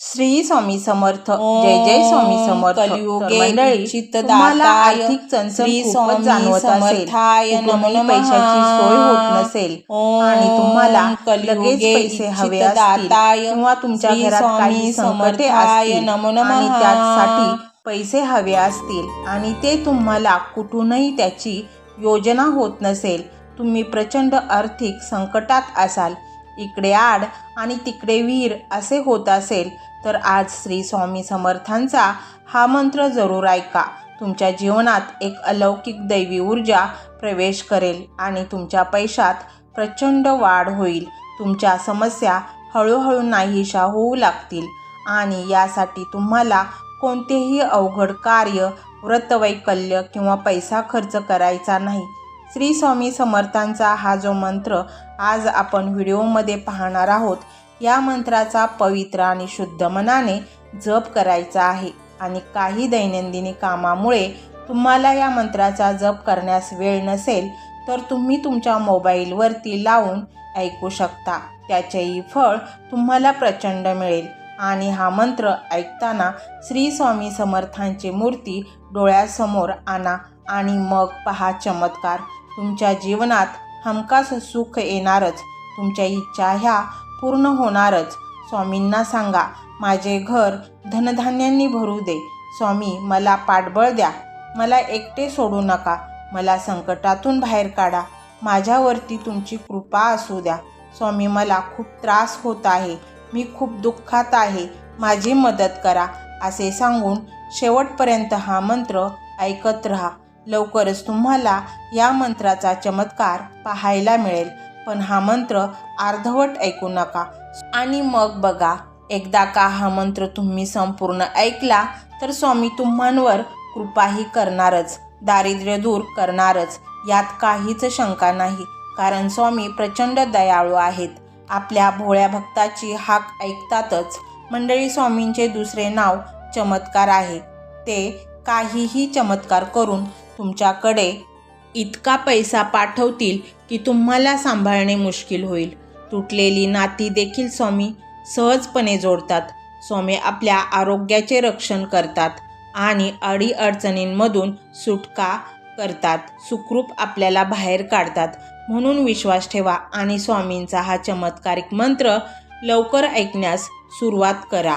श्री स्वामी समर्थ. जय जय स्वामी समर्थ. कलियुगे तुम्हाला आर्थिक चणचण जाणवत असेल. कुठूनही. पैशाची सोय होत नसेल. आणि तुम्हाला लगेच पैसे हवे असतील किंवा तुमच्या घरात काही संकटे असतील. आणि त्यासाठी पैसे हवे असतील आणि ते तुम्हाला कुठूनही त्याची योजना होत नसेल. तुम्ही प्रचंड आर्थिक संकटात असाल. इकडे आड आणि तिकडे वीर असे होत असेल. तर आज श्री स्वामी समर्थांचा हा मंत्र जरूर ऐका. तुमच्या जीवनात एक अलौकिक दैवी ऊर्जा प्रवेश करेल आणि तुमच्या पैशात प्रचंड वाढ होईल. तुमच्या समस्या हळूहळू नाहीशा होऊ लागतील आणि यासाठी तुम्हाला कोणतेही अवघड कार्य व्रतवैकल्य किंवा पैसा खर्च करायचा नाही. श्री स्वामी समर्थांचा हा जो मंत्र आज आपण व्हिडिओमध्ये पाहणार आहोत या मंत्राचा पवित्र आणि शुद्ध मनाने जप करायचा आहे. आणि काही दैनंदिनी कामामुळे तुम्हाला या मंत्राचा जप करण्यास वेळ नसेल तर तुम्ही तुमच्या मोबाईलवरती लावून ऐकू शकता. त्याचेही फळ तुम्हाला प्रचंड मिळेल. आणि हा मंत्र ऐकताना श्री स्वामी समर्थांची मूर्ती डोळ्यासमोर आणा आणि मग पहा चमत्कार. तुमच्या जीवनात हमखास सुख येणारच. तुमच्या इच्छा ह्या पूर्ण होणारच. स्वामींना सांगा माझे घर धनधान्यांनी भरू दे. स्वामी मला पाठबळ द्या. मला एकटे सोडू नका. मला संकटातून बाहेर काढा. माझ्यावरती तुमची कृपा असू द्या. स्वामी मला खूप त्रास होत आहे. मी खूप दुःखात आहे. माझी मदत करा. असे सांगून शेवटपर्यंत हा मंत्र ऐकत राहा. लवकरच तुम्हाला या मंत्राचा चमत्कार पाहायला मिळेल. पण हा मंत्र अर्धवट ऐकू नका. आणि मग बघा एकदा का हा मंत्र तुम्ही संपूर्ण ऐकला तर स्वामी तुम्हांवर कृपाही करणारच दारिद्र्य दूर करणारच यात काहीच शंका नाही कारण स्वामी प्रचंड दयाळू आहेत. आपल्या भोळ्या भक्ताची हाक ऐकतातच. मंडळी स्वामींचे दुसरे नाव चमत्कार आहे. ते काहीही चमत्कार करून तुमच्याकडे इतका पैसा पाठवतील की तुम्हाला सांभाळणे मुश्किल होईल. तुटलेली नाती देखील स्वामी सहजपणे जोडतात. स्वामी आपल्या आरोग्याचे रक्षण करतात आणि अडीअडचणींमधून सुटका करतात. सुखरूप आपल्याला बाहेर काढतात. म्हणून विश्वास ठेवा आणि स्वामींचा हा चमत्कारिक मंत्र लवकर ऐकण्यास सुरुवात करा.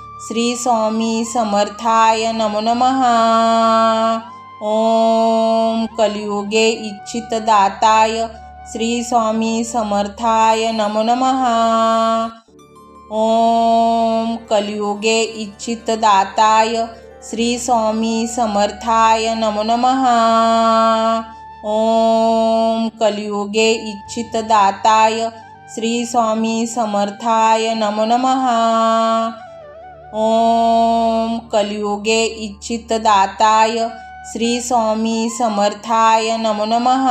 श्री स्वामी समर्थाय नमो नमः. ओम कलियुगे इच्छितदाताय श्री स्वामी समर्थाय नमो नमः. ओम कलियुगे इच्छितदाताय श्री स्वामी समर्थाय नमो नमः. ओम कलियुगे इच्छितदाताय श्री स्वामी समर्थाय नमो नमः. ओम कलियुगे इच्छितदाताय श्री स्वामी समर्थाय नमो नमः।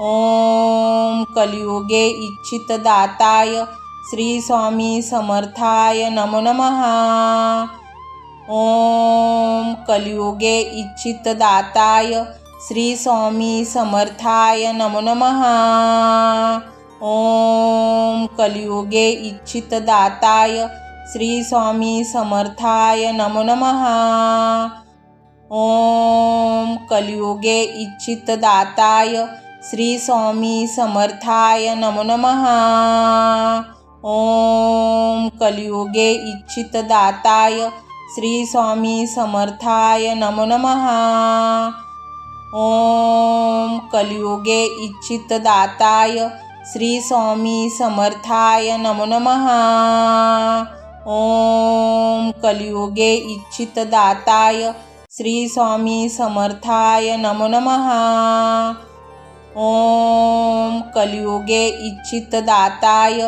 ओम कलियुगे इच्छितदाताय श्री स्वामी समर्थाय नमो नमः। ओम कलियुगे इच्छितदाताय श्री स्वामी समर्थाय नमो नमः। ॐ कलियुगे इच्छितदाताय श्री स्वामी समर्थाय नमो नमः. ॐ कलियुगे इच्छितदाताय श्री स्वामी समर्थाय नमो नमः. ॐ कलियुगे इच्छितदाताय श्री स्वामी समर्थाय नमो नमः. ॐ कलियुगे इच्छितदाताय श्री स्वामी समर्थाय नमो नमः. ॐ कलियुगे इच्छितदाताय श्री स्वामी समर्थाय नमो नमः। ॐ कलियुगे इच्छितदाताय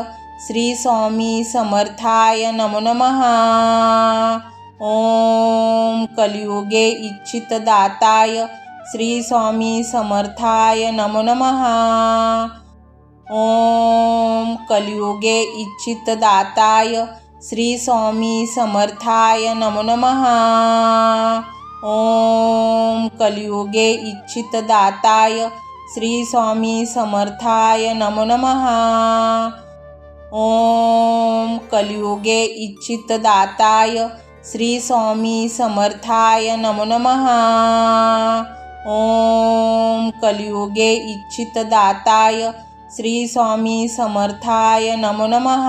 श्री स्वामी समर्थाय नमो नमः। ॐ कलियुगे इच्छितदाताय श्री स्वामी समर्थाय नमो नमः। ॐ कलियुगे इच्छितदाताय श्री स्वामी समर्थाय नमो नमः. ॐ कलियुगे इच्छितदाताय श्री स्वामी समर्थाय नमो नमः. ॐ कलियुगे इच्छितदाताय श्री स्वामी समर्थाय नमो नमः. ॐ कलियुगे इच्छितदाताय श्री स्वामी समर्थाय नमो नमः.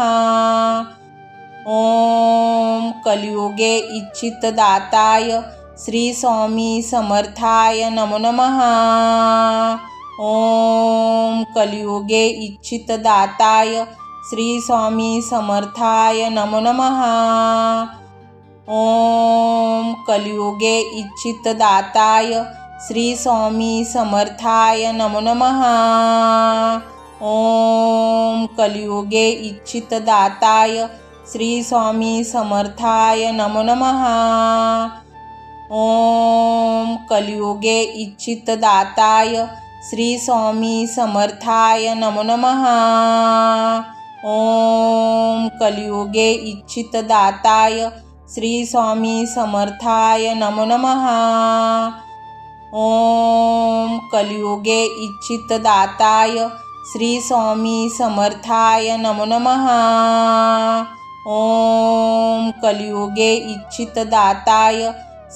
ॐ कलियुगे इच्छितदाताय श्री स्वामी समर्थाय नमो नमः। ॐ कलियुगे इच्छितदाताय श्री स्वामी समर्थाय नमो नमः। ॐ कलियुगे इच्छितदाताय श्री स्वामी समर्थाय नमो नमः। ॐ कलियुगे इच्छितदाताय श्री स्वामी समर्थाय नमो नमः। ॐ कलियुगे इच्छितदाताय श्री स्वामी समर्थाय नमो नमः। ॐ कलियुगे इच्छितदाताय श्री स्वामी समर्थाय नमो नमः। ॐ कलियुगे इच्छितदाताय श्री स्वामी समर्थाय नमो नमः। ॐ कलियुगे इच्छितदाताय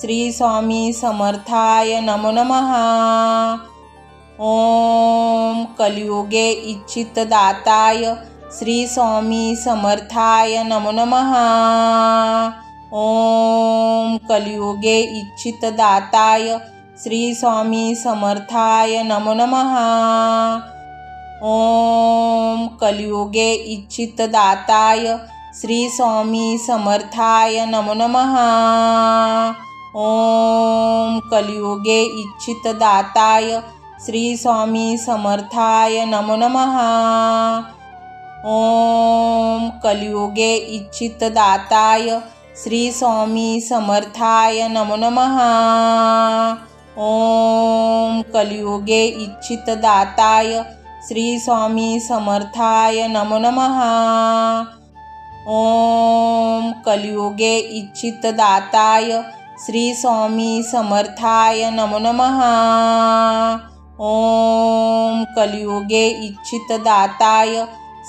श्री स्वामी समर्थाय नमो नमः। ॐ कलियुगे इच्छितदाताय श्री स्वामी समर्थाय नमो नमः। ॐ कलियुगे इच्छितदाताय श्री स्वामी समर्थाय नमो नमः। ॐ कलियुगे इच्छितदाताय श्री स्वामी समर्थाय नमो नमः। ॐ कलियुगे इच्छितदाताय श्री स्वामी समर्थाय नमो नमः। ॐ कलियुगे इच्छितदाताय श्री स्वामी समर्थाय नमो नमः। ॐ कलियुगे इच्छितदाताय श्री स्वामी समर्थाय नमो नमः। ॐ कलियुगे इच्छितदाताय श्री स्वामी समर्थाय नमो नमः. ॐ कलियुगे इच्छितदाताय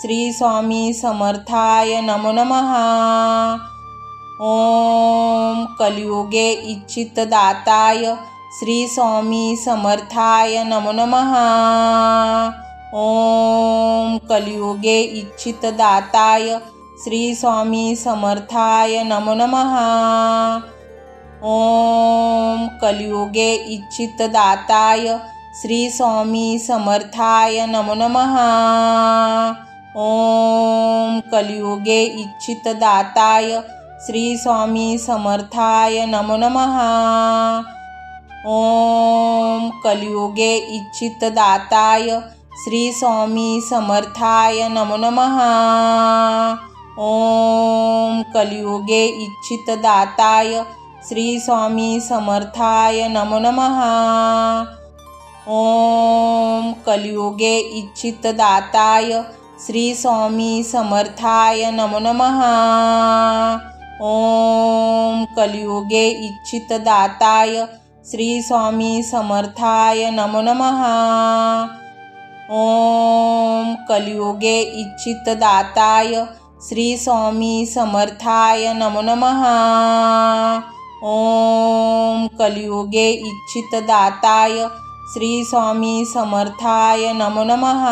श्री स्वामी समर्थाय नमो नमः. ॐ कलियुगे इच्छितदाताय श्री स्वामी समर्थाय नमो नमः. ॐ कलियुगे इच्छितदाताय श्री स्वामी समर्थाय नमो नमः। ॐ कलियुगे इच्छितदाताय श्री स्वामी समर्थाय नमो नमः। ॐ कलियुगे इच्छितदाताय श्री स्वामी समर्थाय नमो नमः। ॐ कलियुगे इच्छितदाताय श्री स्वामी समर्थाय नमो नमः। ॐ कलियुगे इच्छितदाताय श्री स्वामी समर्थाय नमो नमः। ॐ कलियुगे इच्छितदाताय श्री स्वामी समर्थाय नमो नमः। ॐ कलियुगे इच्छितदाताय श्री स्वामी समर्थाय नमो नमः। ॐ कलियुगे इच्छितदाताय श्री स्वामी समर्थाय नमो नमः. ॐ कलियुगे इच्छितदाताय श्री स्वामी समर्थाय नमो नमः.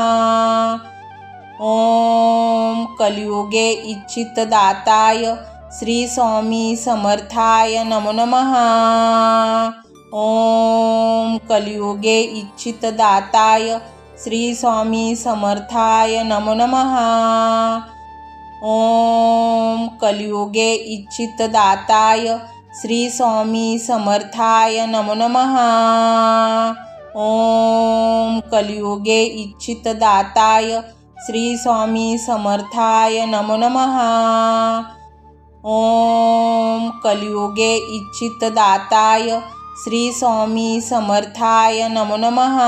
ॐ कलियुगे इच्छितदाताय श्री स्वामी समर्थाय नमो नमः. ॐ कलियुगे इच्छितदाताय श्री स्वामी समर्थाय नमो नमः. ॐ कलियुगे इच्छितदाताय श्री स्वामी समर्थाय नमो नमः। ॐ कलियुगे इच्छितदाताय श्री स्वामी समर्थाय नमो नमः। ॐ कलियुगे इच्छितदाताय श्री स्वामी समर्थाय नमो नमः।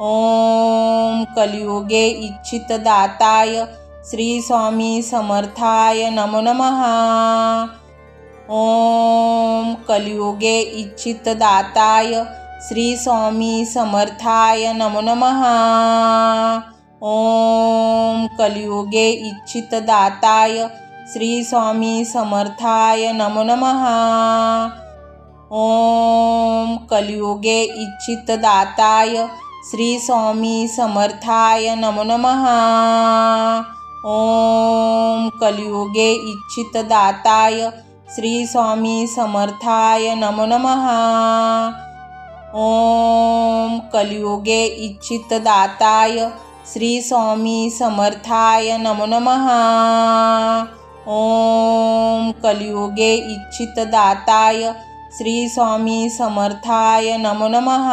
ॐ कलियुगे इच्छितदाताय श्री स्वामी समर्थाय नमो नमः. ॐ कलियुगे इच्छितदाताय श्री स्वामी समर्थाय नमो नमः. ॐ कलियुगे इच्छितदाताय श्री स्वामी समर्थाय नमो नमः. ॐ कलियुगे इच्छितदाताय श्री स्वामी समर्थाय नमो नमः. ॐ कलियुगे इच्छितदाताय श्री स्वामी समर्थाय नमो नमः। ॐ कलियुगे इच्छितदाताय श्री स्वामी समर्थाय नमो नमः। ॐ कलियुगे इच्छितदाताय श्री स्वामी समर्थाय नमो नमः।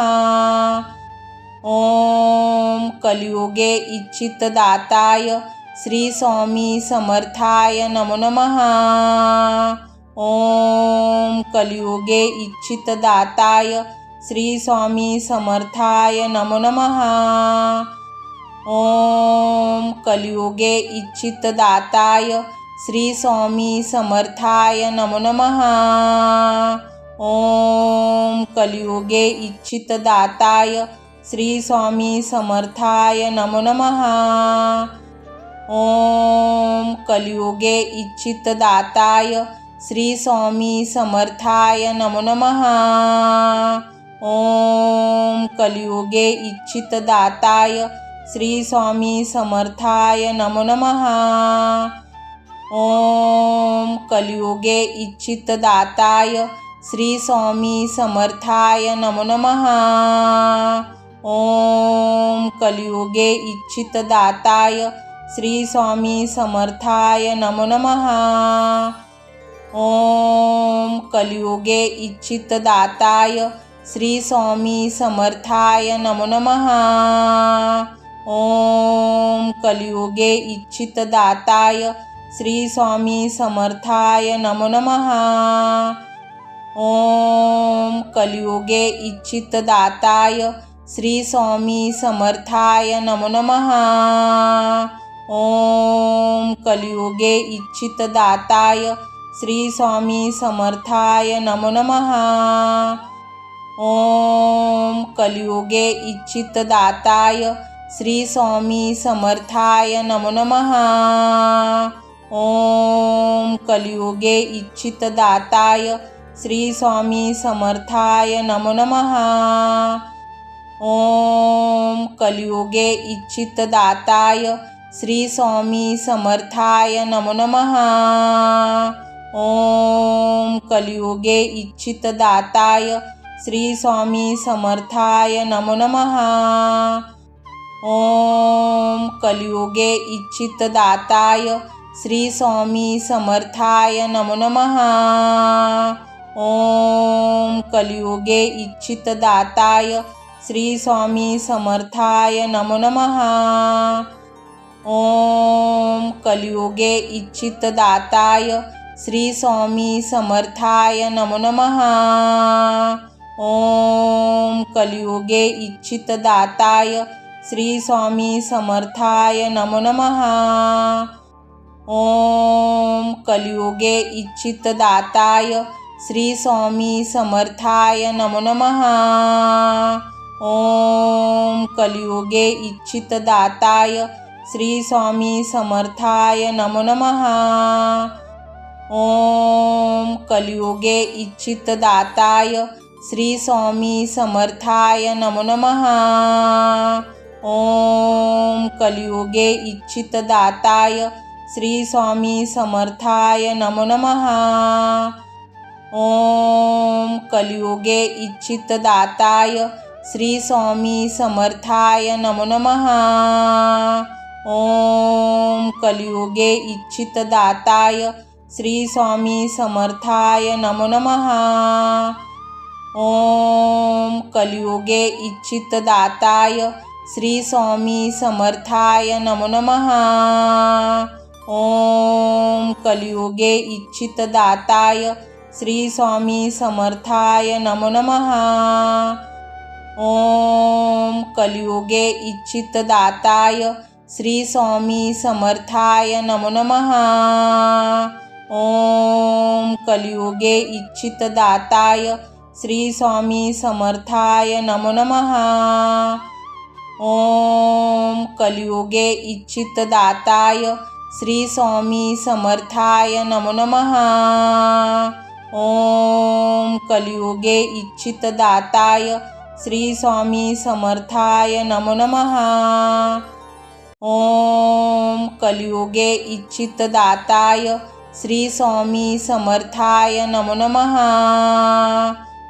ॐ कलियुगे इच्छितदाताय श्री स्वामी समर्थाय नमो नमः. ॐ कलियुगे इच्छितदाताय श्री स्वामी समर्थाय नमो नमः. ॐ कलियुगे इच्छितदाताय श्री स्वामी समर्थाय नमो नमः. ॐ कलियुगे इच्छितदाताय श्री स्वामी समर्थाय नमो नमः. ॐ कलियुगे इच्छितदाताय श्री स्वामी समर्थाय नमो नमः। ॐ कलियुगे इच्छितदाताय श्री स्वामी समर्थाय नमो नमः। ॐ कलियुगे इच्छितदाताय श्री स्वामी समर्थाय नमो नमः। ॐ कलियुगे इच्छितदाताय श्री स्वामी समर्थाय नमो नमः। ॐ कलियुगे इच्छितदाताय श्री स्वामी समर्थाय नमो नमः। ॐ कलियुगे इच्छितदाताय श्री स्वामी समर्थाय नमो नमः। ॐ कलियुगे इच्छितदाताय श्री स्वामी समर्थाय नमो नमः। ॐ कलियुगे इच्छितदाताय श्री स्वामी समर्थाय नमो नमः। ॐ कलियुगे इच्छितदाताय श्री स्वामी समर्थाय नमो नमः। ॐ कलियुगे इच्छितदाताय श्री स्वामी समर्थाय नमो नमः। ॐ कलियुगे इच्छितदाताय श्री स्वामी समर्थाय नमो नमः। ॐ कलियुगे इच्छितदाताय श्री स्वामी समर्थाय नमो नमः। ॐ कलियुगे इच्छितदाताय श्री स्वामी समर्थाय नमो नमः। ॐ कलियुगे इच्छितदाताय श्री स्वामी समर्थाय नमो नमः। ॐ कलियुगे इच्छितदाताय श्री स्वामी समर्थाय नमो नमः। ॐ कलियुगे इच्छितदाताय श्री स्वामी समर्थाय नमो नमः। ॐ कलियुगे इच्छितदाताय श्री स्वामी समर्थाय नमो नमः। ॐ कलियुगे इच्छितदाताय श्री स्वामी समर्थाय नमो नमः। ॐ कलियुगे इच्छितदाताय श्री स्वामी समर्थाय नमो नमः। ॐ कलियुगे इच्छितदाताय श्री स्वामी समर्थाय नमो नमः। ॐ कलियुगे इच्छितदाताय श्री स्वामी समर्थाय नमो नमः। ॐ कलियुगे इच्छितदाताय श्री स्वामी समर्थाय नमो नमः। ॐ कलियुगे इच्छितदाताय श्री स्वामी समर्थाय नमो नमः। ॐ कलियुगे इच्छितदाताय श्री स्वामी समर्थाय नमो नमः। ॐ कलियुगे इच्छितदाताय श्री स्वामी समर्थाय नमो नमः. ॐ कलियुगे इच्छितदाताय श्री स्वामी समर्थाय नमो नमः. ॐ कलियुगे इच्छितदाताय श्री स्वामी समर्थाय नमो नमः. ॐ कलियुगे इच्छितदाताय श्री स्वामी समर्थाय नमो नमः. ॐ कलियुगे इच्छितदाताय श्री स्वामी समर्थाय नमो नमः।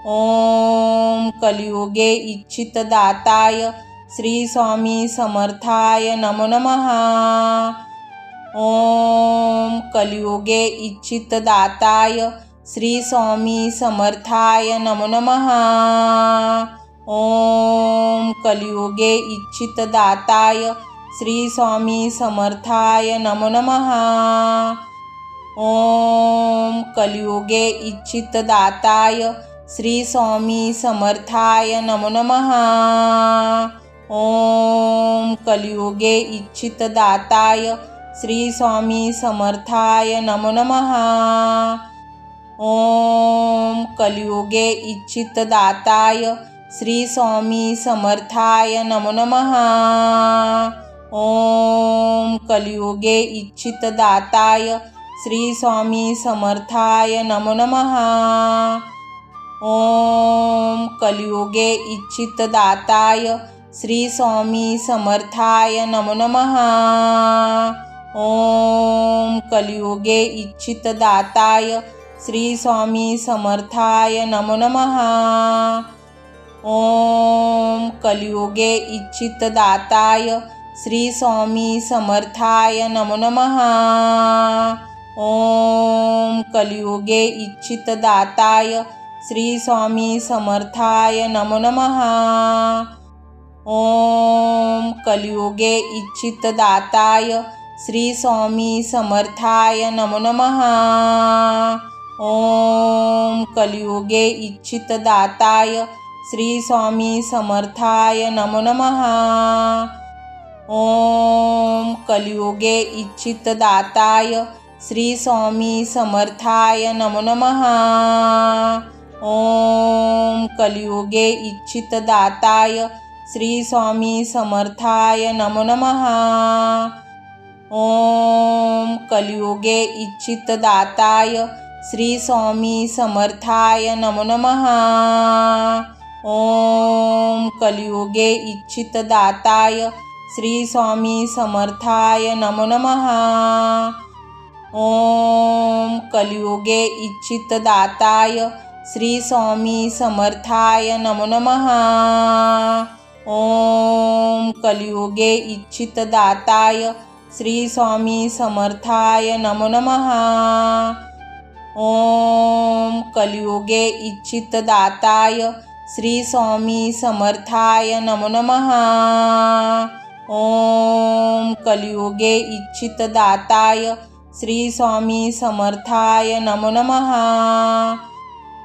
ॐ कलियुगे इच्छितदाताय श्री स्वामी समर्थाय नमो नमः। ॐ कलियुगे इच्छितदाताय श्री स्वामी समर्थाय नमो नमः। ॐ कलियुगे इच्छितदाताय श्री स्वामी समर्थाय नमो नमः. ॐ कलियुगे इच्छितदाताय श्री स्वामी समर्थाय नमो नमः. ॐ कलियुगे इच्छितदाताय श्री स्वामी समर्थाय नमो नमः. ॐ कलियुगे इच्छितदाताय श्री स्वामी समर्थाय नमो नमः. ॐ कलियुगे इच्छितदाताय श्री स्वामी समर्थाय नमो नमः। ॐ कलियुगे इच्छितदाताय श्री स्वामी समर्थाय नमो नमः। ॐ कलियुगे इच्छितदाताय श्री स्वामी समर्थाय नमो नमः। ॐ कलियुगे इच्छितदाताय श्री स्वामी समर्थाय नमो नमः. ॐ कलियुगे इच्छितदाताय श्री स्वामी समर्थाय नमो नमः. ॐ कलियुगे इच्छितदाताय श्री स्वामी समर्थाय नमो नमः. ॐ कलियुगे इच्छितदाताय श्री स्वामी समर्थाय नमो नमः. ॐ कलियुगे इच्छितदाताय श्री स्वामी समर्थाय नमो नमः। ॐ कलियुगे इच्छितदाताय श्री स्वामी समर्थाय नमो नमः। ॐ कलियुगे इच्छितदाताय श्री स्वामी समर्थाय नमो नमः। ॐ कलियुगे इच्छितदाताय श्री स्वामी समर्थाय नमो नमः. ॐ कलियुगे इच्छितदाताय श्री स्वामी समर्थाय नमो नमः. ॐ कलियुगे इच्छितदाताय श्री स्वामी समर्थाय नमो नमः. ॐ कलियुगे इच्छितदाताय श्री स्वामी समर्थाय नमो नमः. ॐ कलियुगे इच्छितदाताय श्री स्वामी समर्थाय नमो नमः।